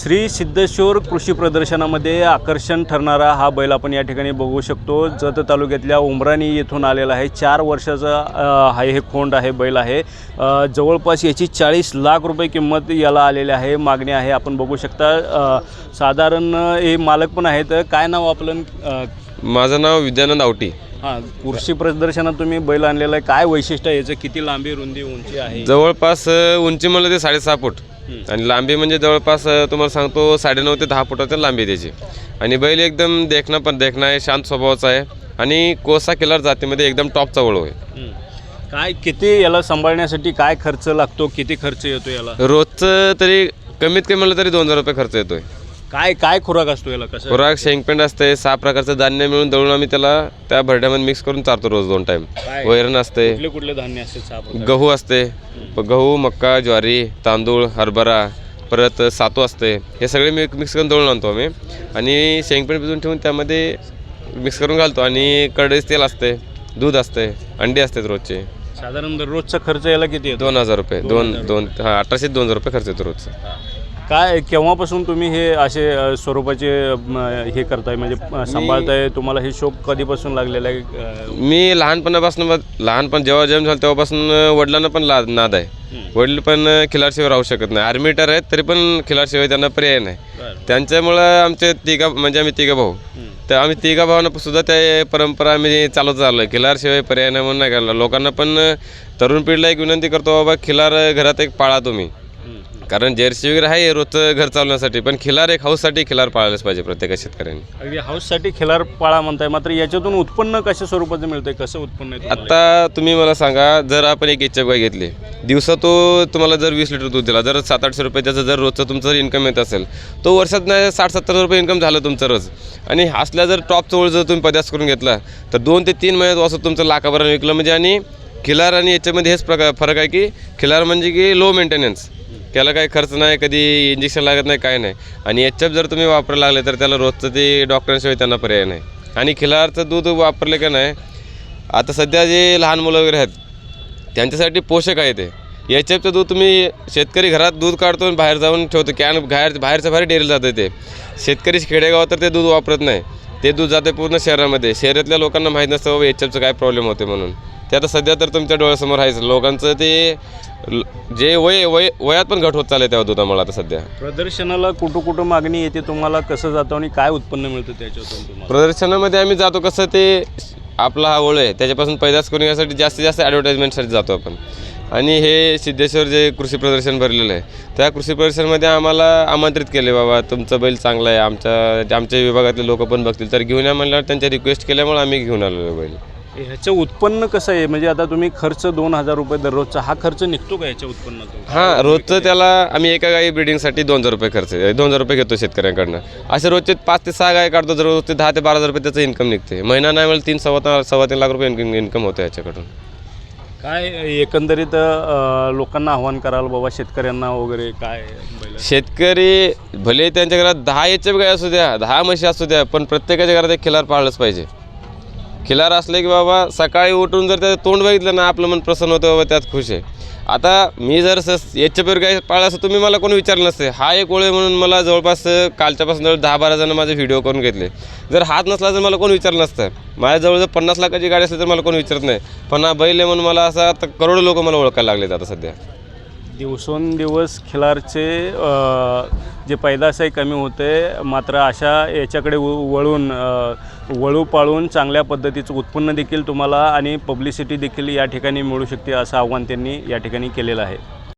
श्री सिद्धेश्वर कृषी प्रदर्शनामध्ये आकर्षण ठरणारा हा बैल आपण या ठिकाणी बघू शकतो. जत तालुक्यातल्या उमराणी येथून आलेला आहे. चार वर्षाचा हा हे खोंड आहे बैल आहे. जवळपास याची चाळीस लाख रुपये किंमत याला आलेली आहे. मागणी आहे आपण बघू शकता. साधारण हे मालक पण आहेत. काय नाव आपलं? माझं नाव विद्यानंद आवटी. हां कृषी प्रदर्शनात तुम्ही बैल आणलेला आहे. काय वैशिष्ट्य आहे? याचं किती लांबी रुंदी उंची आहे? जवळपास उंची म्हणलं ते साडेसहा फूट. आणि लांबी म्हणजे जवळपास तुम्हाला सांगतो साडेनऊ ते दहा फुटाच्या लांबी त्याची. आणि बैल एकदम देखणं पण देखणं आहे शांत स्वभावाचा आहे. आणि कोसा किलर जातीमध्ये एकदम टॉपचा वळू आहे. काय किती याला सांभाळण्यासाठी काय खर्च लागतो? किती खर्च येतो याला? रोजचं तरी कमीत कमी म्हणलं तरी दोन हजार रुपये खर्च येतोय. काय काय खुराक असतो याला? कसं? खुराक शेंगपेंड असते सहा प्रकारचं धान्य मिळून दळून आम्ही त्याला त्या भरड्यामध्ये मिक्स करून चारतो रोज दोन काय? वैरण असते. कुठले कुठले धान्य असते सहा? गहू असते. प- गहू मक्का ज्वारी तांदूळ हरभरा परत सातू असते. हे सगळे मी मिक्स करून दळून आणतो आम्ही. आणि शेंगपेंड भिजून ठेवून त्यामध्ये मिक्स करून घालतो. आणि कडईच तेल असते दूध असते अंडी असतात रोजचे. साधारण दररोजचा खर्च याला किती येतो? दोन हजार रुपये. दोन दोन हां अठराशे दोन हजार रुपये खर्च येतो रोजचा. काय केव्हापासून तुम्ही हे असे स्वरूपाचे म, हे करताय? म्हणजे सांभाळताय? तुम्हाला हे शोक कधीपासून लागलेला आहे? मी लहानपणापासून लहानपण जेव्हा जन्म झाला तेव्हापासून वडिलांना पण ला नाद आहे. वडील पण खिलारशिवाय राहू शकत नाही. आर्मीटर आहेत तरी पण खिलारशिवाय त्यांना पर्याय नाही. त्यांच्यामुळं आमचे तिघा म्हणजे आम्ही तिघा भाऊ. तर आम्ही तिघा भावांना सुद्धा त्या परंपरा आम्ही चालवत चाललो आहे खिलारशिवाय पर्याय नाही म्हणून नाही करणार लोकांना पण तरुण पिढीला एक विनंती करतो बाबा खिलार घरात एक पाळा तुम्ही. कारण जर्सी वगैरे आहे रोजचं घर चालवण्यासाठी पण खिलार एक हाऊससाठी खिलार पाळायलाच पाहिजे प्रत्येक शेतकऱ्यांनी. अगदी हाऊससाठी खिलार पाळा म्हणताय. मात्र याच्यातून उत्पन्न कशा स्वरूपाचं मिळतंय कसं उत्पन्न तुम्हाला? आता तुम्ही मला सांगा जर आपण एक इच्छा गाय घेतली दिवसा तो तुम्हाला जर वीस लिटर दूध दिला जर सात आठशे रुपये त्याचं जर रोजचं तुमचं जर इन्कम येत असेल तो वर्षात नाही साठ सत्तर रुपये इन्कम झालं तुमचं रोज. आणि असल्या जर टॉप चवळ जर तुम्ही पदार्थ करून घेतला तर दोन ते तीन महिन्यात असं तुमचं लाखाभरानं विकलं. म्हणजे आणि खिलार आणि याच्यामध्ये हेच प्रकार फरक आहे की खिलार म्हणजे की लो मेंटेनन्स त्याला काही खर्च नाही कधी इंजेक्शन लागत नाही काय नाही. आणि एच एफ जर तुम्ही वापरायला लागले तर त्याला रोजचं ते डॉक्टरांशिवाय त्यांना पर्याय नाही. आणि खिलारचं दूध वापरले का नाही आता सध्या जे लहान मुलं वगैरे आहेत त्यांच्यासाठी पोषक आहे ते. एच एफचं दूध तुम्ही शेतकरी घरात दूध काढतो आणि बाहेर जाऊन ठेवतो कॅन बाहेर बाहेरच्या बाहेर डेअरी जातं ते. शेतकरी खेडेगावात तर ते दूध वापरत नाही. ते दूध जाते पूर्ण शहरामध्ये. शहरातल्या लोकांना माहीत नसतं बाबा एच एफचं काय प्रॉब्लेम होते म्हणून. ते आता सध्या तर तुमच्या डोळ्यासमोर आहेच. लोकांचं ते जे वय वय वयात पण घट होत चालले तेव्हा दुधामुळे आता सध्या. प्रदर्शनाला कुठं कुठं मागणी येते तुम्हाला कसं जातं आणि काय उत्पन्न मिळतं त्याच्यातून प्रदर्शनामध्ये आम्ही जातो कसं ते आपला हा ओळ आहे. त्याच्यापासून पैदास करून यासाठी जास्तीत जास्त ॲडव्हर्टाईजमेंटसाठी जातो आपण. आणि हे सिद्धेश्वर जे कृषी प्रदर्शन भरलेलं आहे त्या कृषी प्रदर्शनमध्ये आम्हाला आमंत्रित केले बाबा तुमचं बैल चांगलं आहे. आमच्या आमच्या विभागातले लोक पण बघतील. तर घेऊन या म्हणल्यावर त्यांच्या रिक्वेस्ट केल्यामुळे आम्ही घेऊन आलेलो बैल. ह्याचं उत्पन्न कसं आहे? म्हणजे आता तुम्ही खर्च दोन हजार रुपये दररोजचा हा खर्च निघतो का याच्या उत्पन्नातून? हां रोजचं त्याला आम्ही एका गाई ब्रिडिंगसाठी दोन हजार रुपये खर्च दोन हजार रुपये घेतो शेतकऱ्यांकडनं. असे रोजचे पाच ते सहा गाय काढतो तर रोजचे दहा ते बारा हजार रुपये त्याचं इन्कम निघते. महिना नाही मला तीन सव्वा सव्वा तीन लाख रुपये इन्कम इन्कम होतं याच्याकडून. काय एकंदरीत लोकांना आव्हान कराल बाबा शेतकऱ्यांना वगैरे काय? शेतकरी भले त्यांच्या घरात दहा एच गाय असू द्या दहा म्हशी असू द्या पण प्रत्येकाच्या घरात एक खिलार पाळलंच पाहिजे. खिलार असले की बाबा सकाळी उठून जर त्याचं तोंड बघितलं ना आपलं मन प्रसन्न होतं बाबा त्यात खुश आहे. आता मी जर स याच्या काही पाळलं असं तुम्ही मला कोणी विचारलं नसते. हा एक ओळे म्हणून मला जवळपास कालच्यापासून जवळ दहा बारा जण माझे व्हिडिओ करून घेतले. जर हात नसला तर मला कोण विचारलं नसतं. माझ्याजवळ जर पन्नास लाखाची गाडी असली तर मला कोण विचारत नाही. पण हा बैल आहे म्हणून मला असं आता करोडो लोक मला ओळखायला लागलेत आता सध्या. दिवसेंदिवस खिलारचे जे पैदास आहे कमी होते मात्र अशा याच्याकडे व- वळून वळू पाळून चांगल्या पद्धतीचं उत्पन्न देखील तुम्हाला आणि पब्लिसिटी देखील या ठिकाणी मिळू शकते असं आव्हान त्यांनी या ठिकाणी केलेलं आहे.